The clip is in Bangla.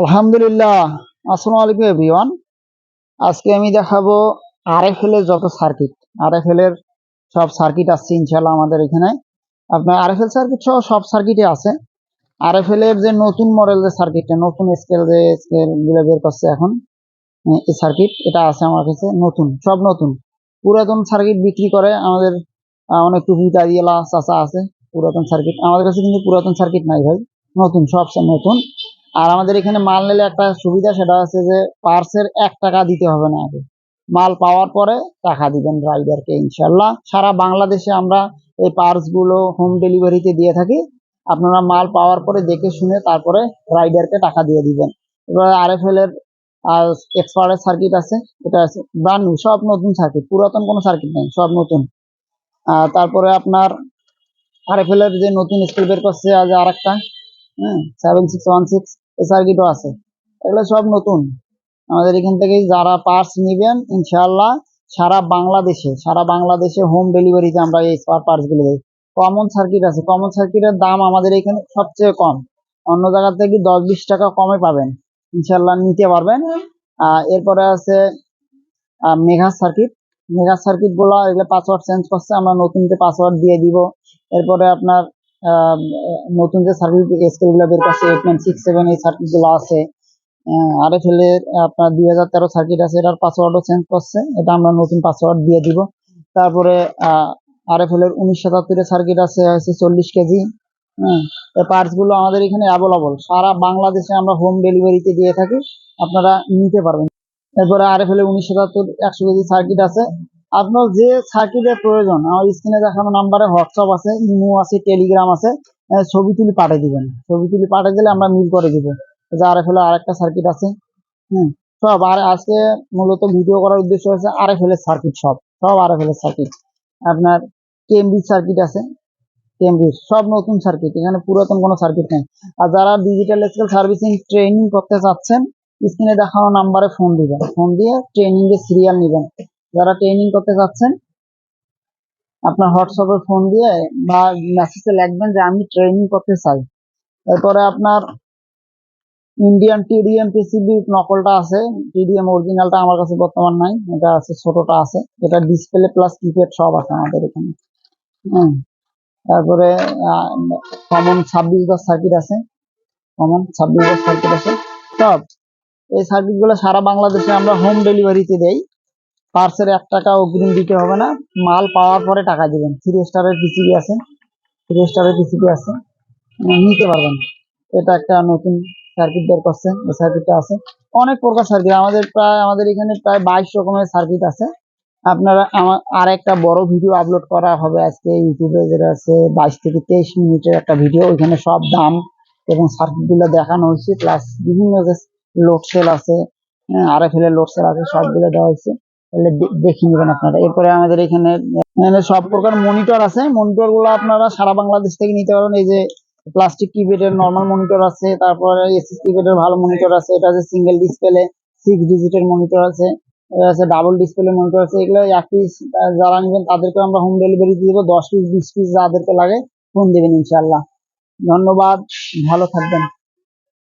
আলহামদুলিল্লাহ। আসসালামু আলাইকুম, এভরিওয়ান। আজকে আমি দেখাবো আরএফএল এর যত সার্কিট। আরএফএল এর সব সার্কিট আসছে ইনশাল্লাহ আমাদের এখানে। আপনার আরএফএল সার্কিট সহ সব সার্কিটই আছে। আরএফএল এর যে নতুন মডেল যে সার্কিটটা, নতুন স্কেল যে স্কেলগুলো বের করছে এখন, এই সার্কিট, এটা আছে আমার কাছে নতুন, সব নতুন। পুরাতন সার্কিট বিক্রি করে আমাদের অনেক টুপি দাঁড়িয়েলা চাচা আছে। পুরাতন সার্কিট, আমাদের কাছে কিন্তু পুরাতন সার্কিট নাই ভাই। নতুন, সব নতুন। আর আমাদের এখানে মাল নিলে একটা সুবিধা সেটা হচ্ছে যে পার্সের এক টাকা দিতে হবে না আগে। মাল পাওয়ার পরে টাকা দিবেন রাইডারকে ইনশাল্লাহ সারা বাংলাদেশে আমরা এই পার্সগুলো হোম ডেলিভারিতে দিয়ে থাকি। আপনারা মাল পাওয়ার পরে দেখে শুনে তারপরে রাইডারকে টাকা দিয়ে দিবেন। এবার আর এফ এল এর এক্সপার্টের সার্কিট আছে। এটা আছে ব্রান্ড সব নতুন সার্কিট পুরাতন কোনো সার্কিট নেই, সব নতুন। তারপরে আপনার আর এফ এল এর যে নতুন স্কুল বের করছে, আজ আর একটা হ্যাঁ সেভেন সিক্স ওয়ান সিক্স এই সার্কিটও আছে। এগুলো সব নতুন। আমাদের এখান থেকে যারা পার্টস নেবেন, ইনশাআল্লাহ সারা বাংলাদেশে সারা বাংলাদেশে হোম ডেলিভারিতে আমরা এই পার্টসগুলো দিই। কমন সার্কিট আছে। কমন সার্কিটের দাম আমাদের এখানে সবচেয়ে কম। অন্য জায়গা থেকে দশ বিশ টাকা কমে পাবেন। ইনশাল্লাহ নিতে পারবেন। এরপরে আছে মেঘা সার্কিট মেঘা সার্কিটগুলো এগুলো পাসওয়ার্ড চেঞ্জ করছে। আমরা নতুন পাসওয়ার্ড দিয়ে দিব। এরপরে আপনার নতুন যে সার্কিট স্কেলগুলো বের করছে এইট নাইন সিক্স সেভেন এই সার্কিটগুলো আছে আরএফএল এর আপনার দুই হাজার তেরো সার্কিট আছে, এটার পাসওয়ার্ডও চেঞ্জ করছে। এটা আমরা নতুন পাসওয়ার্ড দিয়ে দিব। তারপরে আরএফএল এর উনিশ সাতাত্তরের সার্কিট আছে হচ্ছে চল্লিশ কেজি। হ্যাঁ পার্টসগুলো আমাদের এখানে অ্যাভেলেবল সারা বাংলাদেশে আমরা হোম ডেলিভারিতে দিয়ে থাকি। আপনারা নিতে পারবেন। এরপরে আরএফএল এর উনিশ সাতাত্তর একশো কেজি সার্কিট আছে। আপনার যে সার্কিটের প্রয়োজন, আমার স্ক্রিনে দেখানো নাম্বারে হোয়াটসঅ্যাপ আছে ইমো আছে টেলিগ্রাম আছে ছবি তুলি পাঠিয়ে দিবেন। ছবি তুলি পাঠিয়ে দিলে আমরা মিল করে দিব। আরএফএল এর আরেকটা সার্কিট আছে, হুম, সব আর আজকে মূলত ভিডিও করার উদ্দেশ্য হচ্ছে আরএফএল এর সার্কিট সব সব আরএফএল এর সার্কিট আপনার কেএমবি সার্কিট আছে কেএমবি সব নতুন সার্কিট এখানে পুরাতন কোনো সার্কিট নেই। আর যারা ডিজিটাল স্কেল সার্ভিসিং ট্রেনিং করতে চাচ্ছেন স্ক্রিনে দেখানো নাম্বারে ফোন দিবেন। ফোন দিয়ে ট্রেনিং এর সিরিয়াল নেবেন। যারা ট্রেনিং করতে চাচ্ছেন আপনার হোয়াটসঅ্যাপে ফোন দিয়ে বা মেসেজে লিখবেন যে, আমি ট্রেনিং করতে চাই। তারপরে আপনার ইন্ডিয়ান টিডিএম পিসিবি নকলটা আছে। টিডিএম অরিজিনালটা আমার কাছে বর্তমান নাই, এটা আছে, ছোটটা আছে। এটা ডিসপ্লে প্লাস কিপ্যাড সব আছে আমাদের এখানে। হ্যাঁ তারপরে কমন ছাব্বিশ দশ সার্কিট আছে। কমন ছাব্বিশ দশ সার্কিট আছে। সব। এই সার্কিটগুলো সারা বাংলাদেশে আমরা হোম ডেলিভারিতে দেই। পার্সের এক টাকা অগ্রিম দিতে হবে না। মাল পাওয়ার পরে টাকা দিবেন। থ্রি স্টারের পিসিবি আছে। থ্রি স্টারের পিসিবি আছে। নিতে পারবেন। এটা একটা নতুন সার্কিট বের করছে। সার্কিটটা আছে। অনেক প্রকার সার্কিট আমাদের প্রায় আমাদের এখানে প্রায় বাইশ রকমের সার্কিট আছে। আপনারা আমার আর একটা বড় ভিডিও আপলোড করা হবে আজকে ইউটিউবে। যেটা আছে বাইশ থেকে তেইশ মিনিটের একটা ভিডিও ওইখানে সব দাম এবং সার্কিটগুলো দেখানো হয়েছে। প্লাস বিভিন্ন যে লোড সেল আছে আর এফ এল এর লোড সেল আছে সবগুলো দেওয়া হয়েছে। তাহলে দেখে নেবেন আপনারা। এরপরে আমাদের এখানে সব প্রকার মনিটর আছে। মনিটরগুলো আপনারা সারা বাংলাদেশ থেকে নিতে পারেন এই যে প্লাস্টিক কিপ্যাডের নর্মাল মনিটর আছে, তারপরে এসএস কিপ্যাডের ভালো মনিটর আছে, এটা আছে সিঙ্গেল ডিসপ্লে সিক্স ডিজিটের মনিটর আছে আছে ডাবল ডিসপ্লে মনিটর আছে। এগুলো এক পিস যারা নেবেন তাদেরকে আমরা হোম ডেলিভারি দিয়ে দেবো। দশ পিস বিশ পিস যাদেরকে লাগে ফোন দেবেন ইনশাল্লাহ ধন্যবাদ, ভালো থাকবেন।